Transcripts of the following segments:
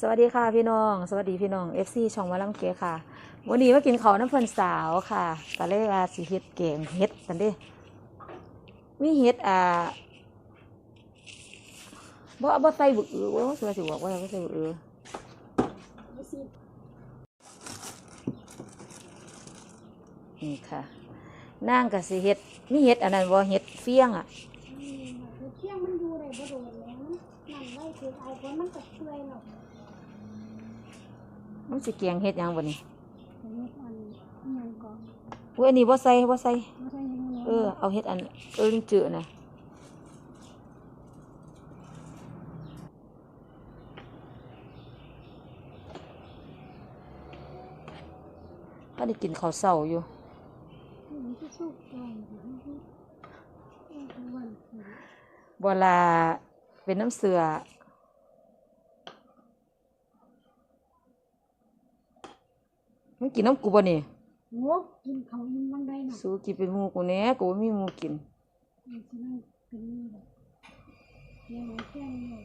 สวัสดีค่ะพี่น้อง สวัสดีพี่น้อง FC ช่องวาลังเกะค่ะ วันนี้มากินข้าวน้ำเพิ่นสาวค่ะก็เลว่าสิเฮ็ดแกงเฮ็ดกันด้มีเฮ็ดอ่าบ่บ่ใส่บึกอือว่าสิว่สิบอกว่าบ่ใส่บึกอือนี่ค่ะนางก็สิเฮ็ดมีเฮ็ดอันนั้นบ่เฮ็ดเฟี้ยงอะเที่ยงมันอยู่ได้บ่โดนแล้วมันนั่นไว้คือเอาเพราะมันก็ช่วยเนาะ มันสิแกงเฮ็ดหยังบ่นี่แต่เฮ็ดอันอิหยังก่อนอุ้ยอันนี้บ่ใส่บ่ใส่บ่ใช่เฮ็ดเนาะเออ เอาเฮ็ดอันเออลิงจือนะถ้าได้กินข้าวเช้าอยู่มันก็สุกใจอยู่มันก็เออทุกวันคือเวลาเป็นน้ำเสือ มึงกินน้ำกูบ่นี่โอ้กินเขาวอิ่มมันได้น่ะสู้กินเป็นหมูกูแหน่กูบ่มีหมูกินมันสิได้เป็นนี่แบบเลี้ยงไว้แค่นี้เลย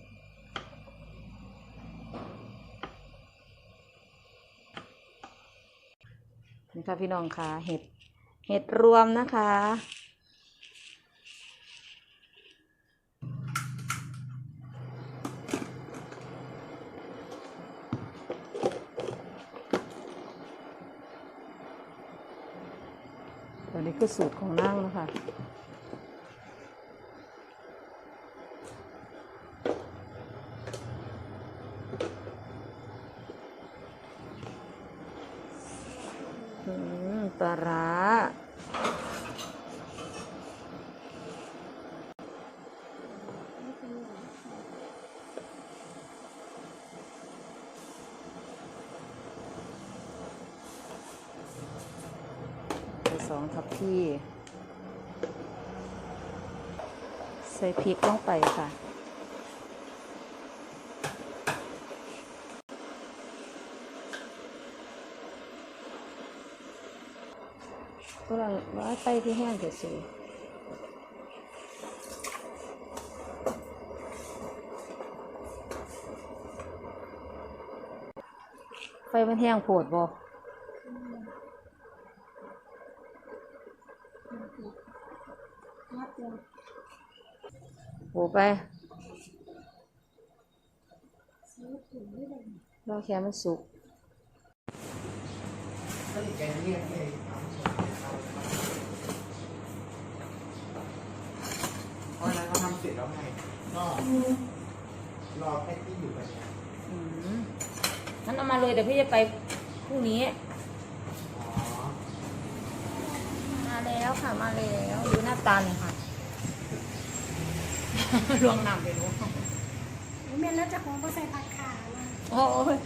นี่ค่ะพี่น้องค่ะเห็ดเห็ดรวมนะคะ นี้คือสูตรของนั่งนะคะอืมปลาร้าใส่ส องทับพี่ ใส่พริกลงไปค่ะ ก็ลังว่าไปที่แห้งเฉยๆไฟมันแห้งโผดบ่เดียว โผ ไปซื้อถุงได้เลยรอแค่มันสุกเพราะฉะนั้นเขาทำเสร็จแล้วไงก็รอแค่ที่อยู่กันเนี่ยอืมงั้นเอามาเลยเดี๋ยวพี่จะไปพรุ่งนี้ อ๋อ มาแล้วค่ะมาแล้ว ดูหน้าตาหน่อยค่ะ ลวงนำไปรู้แม่นแล้วเจะของบ่ใส่ผักขานะโอ้ย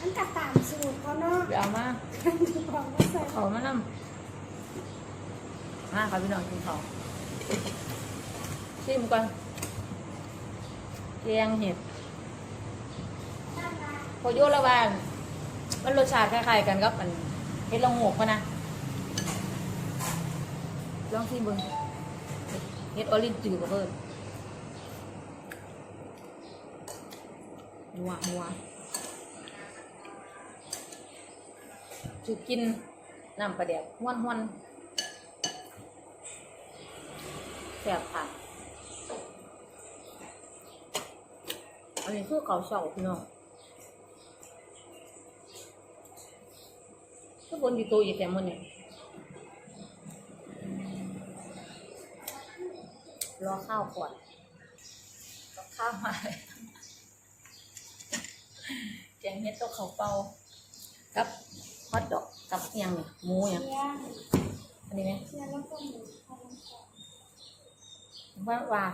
อันก็ตามสูตรเขาเนาะไปเอามาเจะของบ่ใส่เขามานำมาค่ะพี่น้องกินเขาวชิมก่อนแกงเห็ดพอโยละวานมันรสชาติคล้ายๆกันกับมันเห็ดละโงกปะนะ ลองชิมเบิ่งเห็ดออรินจืดกับเบิร์ นัวนัวจุกินน้ำปลาแดกห้วนห้วนแซ่บค่ะ อันนี้คือเขาเฉาพี่น้องทุกคนอยู่ตัวอีกแต่มันเนี่ยรอข้าวก่อนกับข้าวมาเลย เห็ดตัวเขาวเปากับฮอทดอกกับอิหยังเนี่ยหมูอิหยังเชียร์อันนี้ไหมเชียร์แล้วก็หมูเอาลงก่อนว่าว่า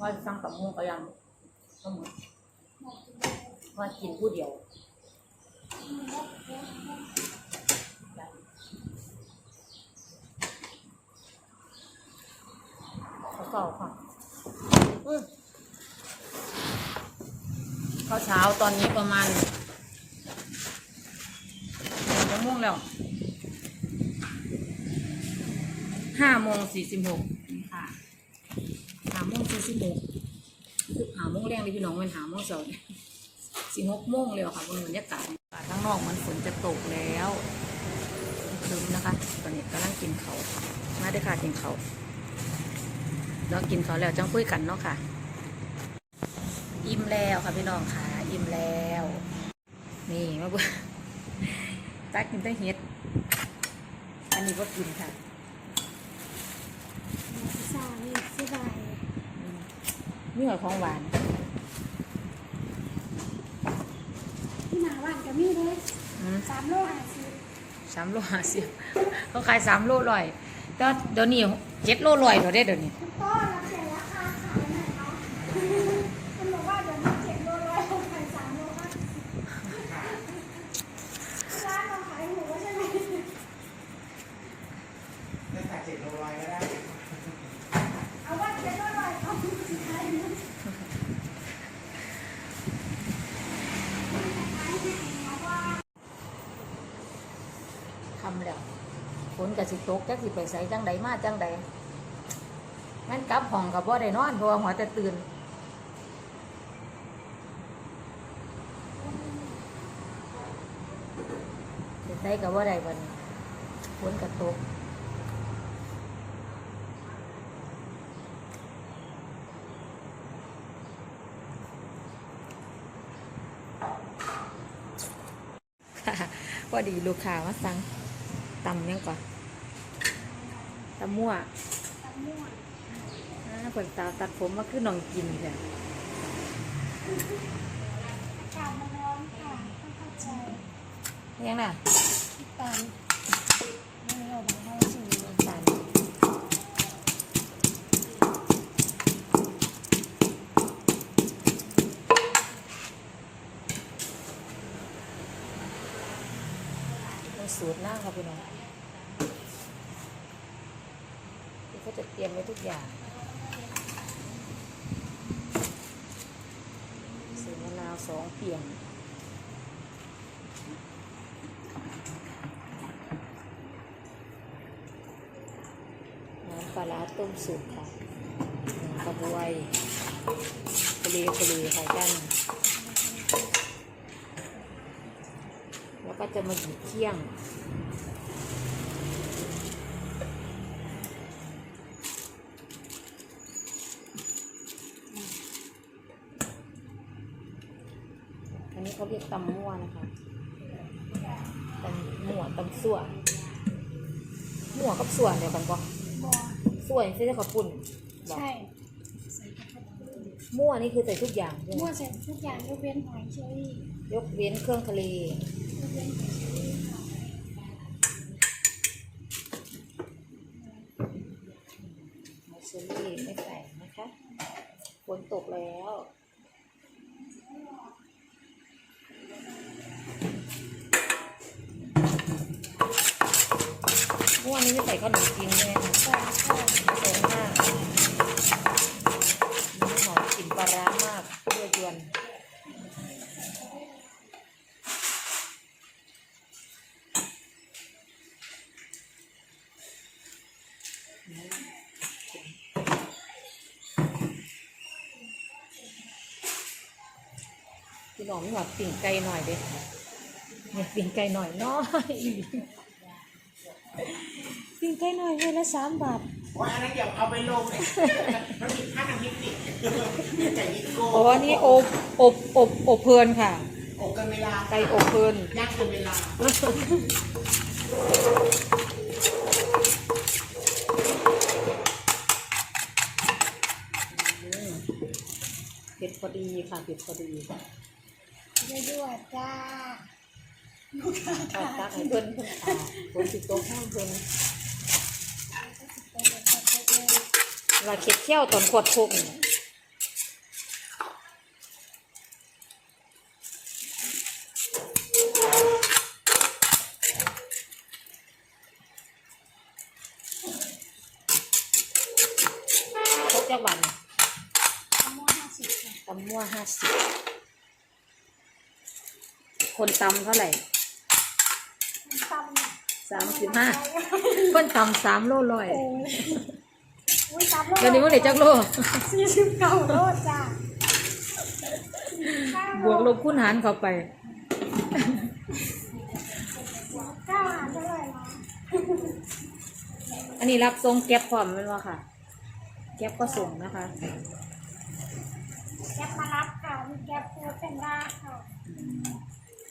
ว่าจะสั่งกับหมูก็ยังก็หมดว่ากินผู้เดียว เขาเก่าค่ะอื้อข้าวเช้าตอนนี้ประมาณหกโมงแล้วห้าโมงสี่สิบหกนี่ค่ะห้าโมงสี่สิบหกคือหาโมงแรงเลยพี่น้องมันหาโมงเสาร์สี่หกโมงเลยค่ะบนบรรยากาศข้างนอกมันฝนจะตกแล้วครึ้มนะคะ ตอนนี้กำลังกินเขาวมาได้อค่ะกินเขา วแล้วกินเขาวแล้วจังคุยกันเนาะค่ะ อิ่มแล้วค่ะพี่น้องค่ะ อิ่มแล้ว นี่มาเบิ่งตักกินแต่เห็ด อันนี้ก็กินค่ะสามีสบายนี่หอยของหวานที่หนาหวานกับมีเลยอืมสามโลห้าสิบสามโลห้าสิบเขาขายสามโลร้อยแต่ว่าเดี๋ยวนี้เจ็ดโลร้อยเดี๋ยวได้เดี๋ยวนี้ คุณต้อนรับเสร็จราคาขายหน่อยเนาะคุณบอกว่าเดี๋ยวมาเจ็ดโลร้อยผมขายสามโลห้าสิบร้านเราขายหมูใช่ไหม จะใส่เจ็ดโลร้อยก็ได้ เอาว่าเจ็ดโลร้อยเอาสุดท้ายนะ ทำแล้วฝน กับสิตกจักสิไปใส่จังใดมาจังใดงั้นกลับห้องกับว่าได้นอนเพราะว่าหัวแต่ตื่นเฮ็ดได้กับว่าได้บันฝนกับตกพอดีลูกค้ามาสั่งตำยังก่อน ตำมั่วตำม่วงอ่าคนสาวตัดผมมาคือน้องกินค่ะอากาศมันร้อนค่ะต้องเข้าใจยังน่ะพี่ปันไม่เราบอกให้สื่อตาลเป็นสูตรหน้าค่ะพี่น้องที่เขา จะเตรียมไว้ทุกอย่างส่มะนาวสองเปียงน้ำปลาต้มสุกค่ะกระบวยกะเลกะเลค่ะกันแล้วก็จะมาหยิบเที่ยง อันนี้เขาเรียกตำมั่วนะคะตำมั่วตำสั่วมั่วกับสั่วเดียวกันปะบัวส่วนที่จะขับปุ่นบอกใช่มั่วนี่คือใส่ทุกอย่างใช่ไหมมั่วเสร็จทุกอย่างยกเว้นหอยเชอรี่ยกเว้นเครื่องทะเลยกเว้นหอยเชอรี่ค่ะ มอสซารี่ไม่ใส่นะคะฝนตกแล้ว มั่วนี่ไม่ใส่ขนมจีนใช่ไหมคะใช่ใช่ไม่ใส่มากมีหอมกลิ่นปลาร้ามากเยั่วยวนพี่น้อมหอดปิ่งไก่หน่อยเด้เนี่ยปิ่งไก่หน่อยน้อยอีหลี ปิ่งไก่หน่อยเวละสามบาทว่าอันนั้นเดี๋ยวเอาไปลงเลยมันมีค่าทางเทคนิคแต่ยิโก้อ๋อนี่อบอบอบอบเพลินค่ะอบกันเวลาไก่อบเพลินย่างกันเวลาเผ็ดพอดีค่ะเผ็ดพอดีด้วยๆจ้าทอดตักให้เพิ่นเพิ่นตาคนสิโตข้างเพิ่น ว่าเข็ดเที่ยวตอนขวดโคกนี่โคกจักวันมั่วห้าสิบค่ะตำมั่วห้าสิบคนตำเท่าไหร่ตำสามสิบห้าเพิ่นต่ำสามโลลอยโอ้ยอุ้ยสามโลเดี๋ยวนี้ว่าเด็กจักโลสี่สิบเก้าโลจ้าบวกลบคูณหารเข้าไปเก้าหารเท่าไหร่ละอันนี้รับทรงแก๊ปพร้อมแมันว่าค่ะ แก๊ปก็ส่งนะคะแก๊ปมารับค่ะมีแก๊ปฟูดเป็นด้าค่ะ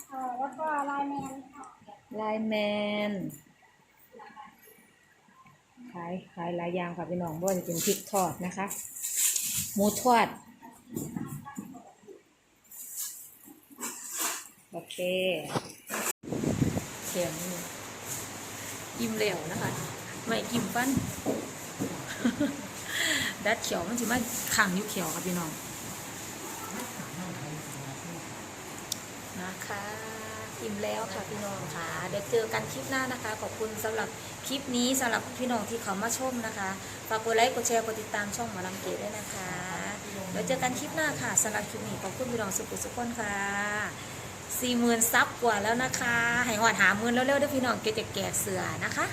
เออแล้วก็ไลน์แมนค่ะไลน์แมนขายขายหลายอย่างค่ะพี่น้องบ่ว่าจะเป็นพริกทอดนะคะ หมูทอด โอเคเขียงอิ่มเหลวนะคะ ไม่กิมฟันดัดเขียวมันจะมาขังอยู่เขียวค่ะพี่น้องนะคะ อิ่มแล้วค่ะพี่น้องค่ะ เดี๋ยวเจอกันคลิปหน้านะคะ ขอบคุณสำหรับคลิปนี้สำหรับพี่น้องที่เขามาชมนะคะฝากกดไลค์กดแชร์กดติดตามช่องหมอลำเกดด้วยนะคะเดี๋ยวเจอกันคลิปหน้าค่ะสำหรับคลิปนี้ขอบคุณพี่น้องสุขุสุขคนค่ะสี่หมื่นซับกว่าแล้วนะคะให้หอดหาหมื่นแล้วเร็วๆด้อพี่น้องเกดจะแกะเสือนะคะ